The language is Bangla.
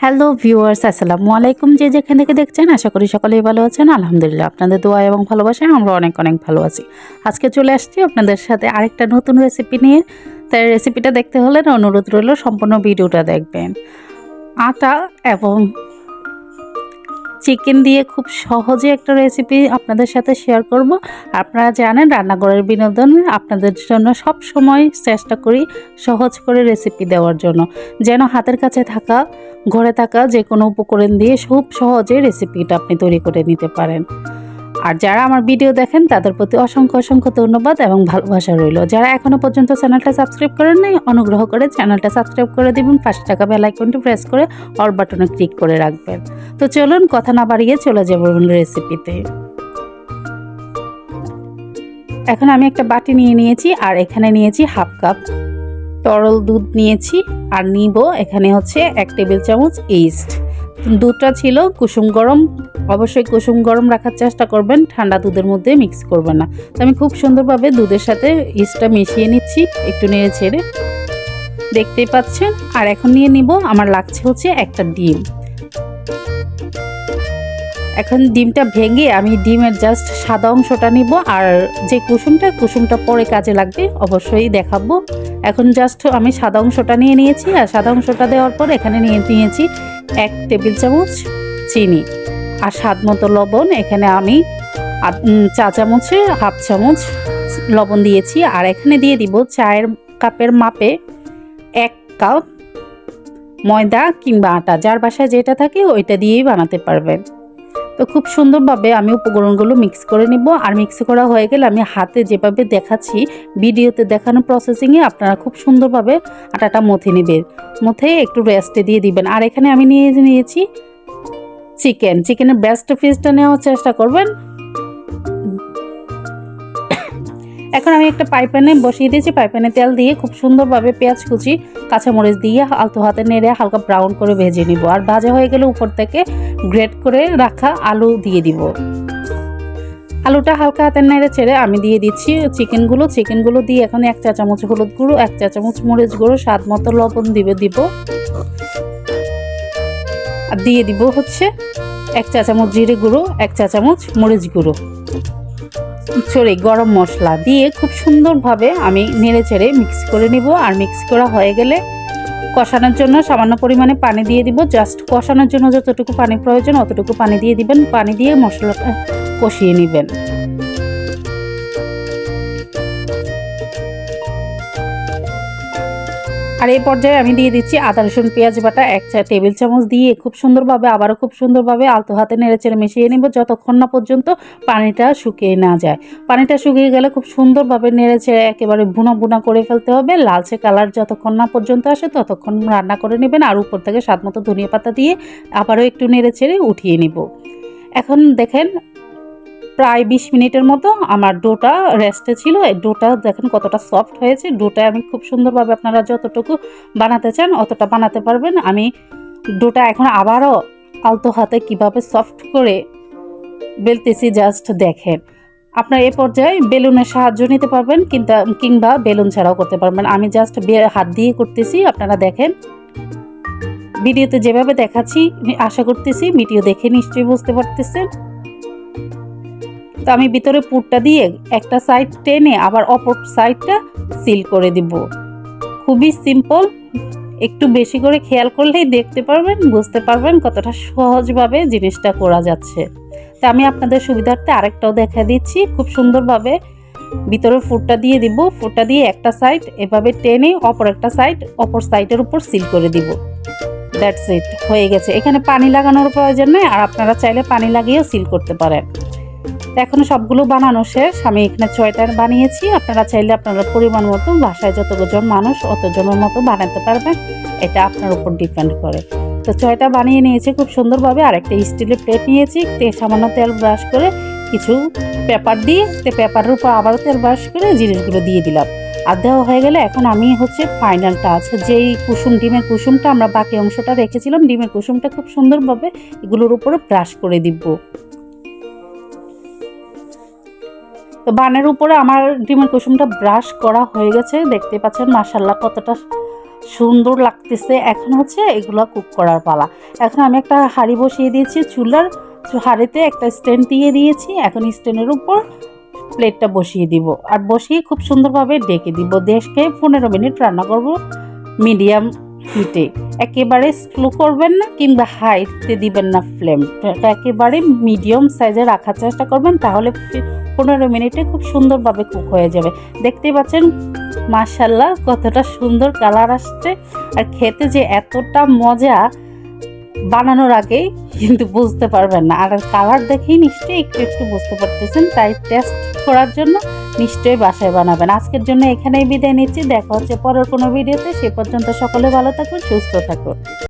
হ্যালো ভিউয়ার্স, আসসালামু আলাইকুম। যে যেখান থেকে দেখছেন, আশা করি সকলেই ভালো আছেন। আলহামদুলিল্লাহ, আপনাদের দোয়া এবং ভালোবাসায় আমরা অনেক অনেক ভালো আছি। আজকে চলে আসছি আপনাদের সাথে আরেকটা নতুন রেসিপি নিয়ে। তাই রেসিপিটা দেখতে হলে অনুরোধ রইল, সম্পূর্ণ ভিডিওটা দেখবেন। আটা এবং চিকেন দিয়ে খুব সহজে একটা রেসিপি আপনাদের সাথে শেয়ার করব। আপনারা জানেন, রান্নাঘরের বিনোদন আপনাদের জন্য সব সময় চেষ্টা করি সহজ করে রেসিপি দেওয়ার জন্য। যেন হাতের কাছে থাকা, ঘরে থাকা যে কোনো উপকরণ দিয়ে খুব সহজে রেসিপিটা আপনি তৈরি করে নিতে পারেন। আর যারা আমার ভিডিও দেখেন, তাদের প্রতি অসংখ্য অসংখ্য ধন্যবাদ এবং ভালোবাসা রইল। যারা এখনও পর্যন্ত চ্যানেলটা সাবস্ক্রাইব করেন নাই, অনুগ্রহ করে চ্যানেলটা সাবস্ক্রাইব করে দিবেন। পাশে টাকা বেল আইকনটি প্রেস করে অল বাটনে ক্লিক করে রাখবেন। তো চলুন, কথা না বাড়িয়ে চলে যাব রেসিপিতে এখন আমি একটা বাটি নিয়ে নিয়েছি, আর এখানে নিয়েছি হাফ কাপ তরল দুধ নিয়েছি, আর নিব এখানে হচ্ছে এক টেবিল চামচ ইস্ট দুধটা ছিল, কুসুম গরম। অবশ্যই কুসুম গরম রাখার চেষ্টা করবেন, ঠান্ডা দুধের মধ্যে মিক্স করবেন না। তো আমি খুব সুন্দরভাবে দুধের সাথে ইস্টটা মিশিয়ে নিচ্ছি, একটু নেড়ে ছেড়ে। দেখতেই পাচ্ছেন, আর এখন নিয়ে নিব, আমার লাগছে হচ্ছে একটা ডিম। এখন ডিমটা ভেঙে আমি ডিমের জাস্ট সাদা অংশটা নিব আর যে কুসুমটা কুসুমটা পরে কাজে লাগবে অবশ্যই দেখাবো। এখন জাস্ট আমি সাদা অংশটা নিয়ে নিয়েছি আর সাদা অংশটা দেওয়ার পর এখানে নিয়ে নিয়েছি এক টেবিল চামচ চিনি আর স্বাদ মতো লবণ। এখানে আমি চা চামচে, হাফ চামচ লবণ দিয়েছি আর এখানে দিয়ে দিব চায়ের কাপের মাপে এক কাপ ময়দা কিংবা আটা। যার বাসায় যেটা থাকে ওইটা দিয়েই বানাতে পারবেন। তো খুব সুন্দরভাবে আমি উপকরণগুলো মিক্স করে নিব। আর মিক্স করা হয়ে গেলে আমি হাতে যেভাবে দেখাচ্ছি, ভিডিওতে দেখানো প্রসেসিংয়ে আপনারা খুব সুন্দরভাবে আটাটা মথে নেবেন। মথে একটু রেস্টে দিয়ে দিবেন। আর এখানে আমি নিয়ে নিয়েছি চিকেন চিকেনের বেস্ট পিসটা নেওয়ার চেষ্টা করবেন। এখন আমি একটা পাইপ্যানে বসিয়ে দিয়েছি। পাইপ্যানে তেল দিয়ে খুব সুন্দরভাবে পেঁয়াজ কুচি, কাঁচামরিচ দিয়ে আলতো হাতে নেড়ে হালকা ব্রাউন করে ভেজে নিব। আর ভাজা হয়ে গেলে উপর থেকে গ্রেট করে রাখা আলু দিয়ে দিব। আলুটা হালকা হাতে নেড়ে ছেড়ে আমি দিয়ে দিচ্ছি চিকেনগুলো। চিকেনগুলো দিয়ে এখন এক চা চামচ হলুদ গুঁড়ো, এক চা চামচ মরিচ গুঁড়ো, স্বাদ মতো লবণ দিবে দিব। আর দিয়ে দিব হচ্ছে এক চা চামচ জিরে গুঁড়ো, এক চা চামচ মরিচ গুঁড়ো। সরি গরম মশলা দিয়ে খুব সুন্দরভাবে আমি নেড়ে চেড়ে মিক্স করে নিব। আর মিক্স করা হয়ে গেলে কষানোর জন্য সামান্য পরিমাণে পানি দিয়ে দিব। জাস্ট কষানোর জন্য যতটুকু পানি প্রয়োজন, অতটুকু পানি দিয়ে দিবেন। পানি দিয়ে মশলাটা কষিয়ে নেবেন। আর এই পর্যায়ে আমি দিয়ে দিচ্ছি আদা, রসুন, পেঁয়াজ বাটা, এক চা টেবিল চামচ দিয়ে খুব সুন্দরভাবে, আবারও খুব সুন্দরভাবে আলতো হাতে নেড়ে চেড়ে মিশিয়ে নেব যতক্ষণ না পর্যন্ত পানিটা শুকিয়ে না যায়। পানিটা শুকিয়ে গেলে খুব সুন্দরভাবে নেড়ে চেড়ে একেবারে বুনা বুনা করে ফেলতে হবে। লালচে কালার যতক্ষণ না পর্যন্ত আসে ততক্ষণ রান্না করে নেবেন আর উপর থেকে স্বাদ মতো ধনিয়া পাতা দিয়ে আবারও একটু নেড়ে চেড়ে উঠিয়ে নিব। এখন দেখেন প্রায় বিশ মিনিটের মতো আমার ডোটা রেস্টে ছিল। এই ডোটা দেখেন কতটা সফট হয়েছে। ডোটা আমি খুব সুন্দরভাবে আপনারা যতটুকু বানাতে চান অতটা বানাতে পারবেন। আমি ডোটা এখন আবারও আলতো হাতে কীভাবে সফট করে বেলতেছি জাস্ট দেখেন। আপনার এ পর্যায়ে বেলুনের সাহায্য নিতে পারবেন কিন্তু কিংবা বেলুন ছাড়াও করতে পারবেন। আমি জাস্ট হাত দিয়ে করতেছি, আপনারা দেখেন। ভিডিওতে যেভাবে দেখাচ্ছি, আশা করতেছি ভিডিও দেখে নিশ্চয়ই বুঝতে পারতেছেন। তো আমি ভিতরে পুরটা দিয়ে একটা সাইড টেনে আবার অপর সাইডটা সিল করে দিব। খুবই সিম্পল একটু বেশি করে খেয়াল করলেই দেখতে পারবেন, বুঝতে পারবেন কতটা সহজভাবে জিনিসটা করা যাচ্ছে। তা আমি আপনাদের সুবিধার্থে আরেকটাও দেখা দিচ্ছি, খুব সুন্দরভাবে ভিতরে ফুটটা দিয়ে দিব। ফুটটা দিয়ে একটা সাইড এভাবে টেনে অপর একটা সাইড অপর সাইডের উপর সিল করে দিব। দ্যাটস ইট হয়ে গেছে। এখানে পানি লাগানোর প্রয়োজন নেই, আর আপনারা চাইলে পানি লাগিয়েও সিল করতে পারেন। এখনও সবগুলো বানানো শেষ। আমি এখানে ছয়টার বানিয়েছি। আপনারা চাইলে আপনারা পরিমাণ মতো, বাসায় যতজন মানুষ, অতজনের মতো বানাতে পারবেন। এটা আপনার উপর ডিপেন্ড করে। তো ছয়টা বানিয়ে নিয়েছি খুব সুন্দরভাবে। আর একটা স্টিলের প্লেট নিয়েছি। সামান্য তেল ব্রাশ করে কিছু পেপার দিয়ে, তে পেপারের উপর আবারও তেল ব্রাশ করে জিনিসগুলো দিয়ে দিলাম। আর দেওয়া হয়ে গেলে এখন আমি হচ্ছে ফাইনাল টাচ যেই কুসুম, ডিমের কুসুমটা আমরা বাকি অংশটা রেখেছিলাম, ডিমের কুসুমটা খুব সুন্দরভাবে এগুলোর উপরে ব্রাশ করে দিব। তো বানের উপরে আমার ডিমের কুসুমটা ব্রাশ করা হয়ে গেছে। দেখতে পাচ্ছেন মাসাল্লাহ কতটা সুন্দর লাগতেছে। এখন হচ্ছে এগুলো কুক করার পালা। এখন আমি একটা হাঁড়ি বসিয়ে দিয়েছি চুলার। হাঁড়িতে একটা স্ট্যান্ড দিয়ে দিয়েছি। এখন স্ট্যান্ডের উপর প্লেটটা বসিয়ে দিব। আর বসিয়ে খুব সুন্দরভাবে ডেকে দিব। দেশকে পনেরো মিনিট রান্না করব মিডিয়াম হিটে একেবারে স্লো করবেন না কিংবা হাইতে দিবেন না ফ্লেম একেবারে মিডিয়াম সাইজে রাখার চেষ্টা করবেন, তাহলে পনেরো মিনিটে খুব সুন্দরভাবে কুক হয়ে যাবে। দেখতেই পাচ্ছেন মার্শাল্লাহ কতটা সুন্দর কালার আসছে। আর খেতে যে এতটা মজা বানানোর আগেই কিন্তু বুঝতে পারবেন না। আর কালার দেখেই নিশ্চয়ই একটু একটু বুঝতে পারতেছেন, তাই টেস্ট করার জন্য নিশ্চয়ই বাসায় বানাবেন। আজকের জন্য এখানেই বিদায় নিচ্ছি। দেখা হচ্ছে পরের কোনো ভিডিওতে। সে পর্যন্ত সকলে ভালো থাকুন, সুস্থ থাকুন।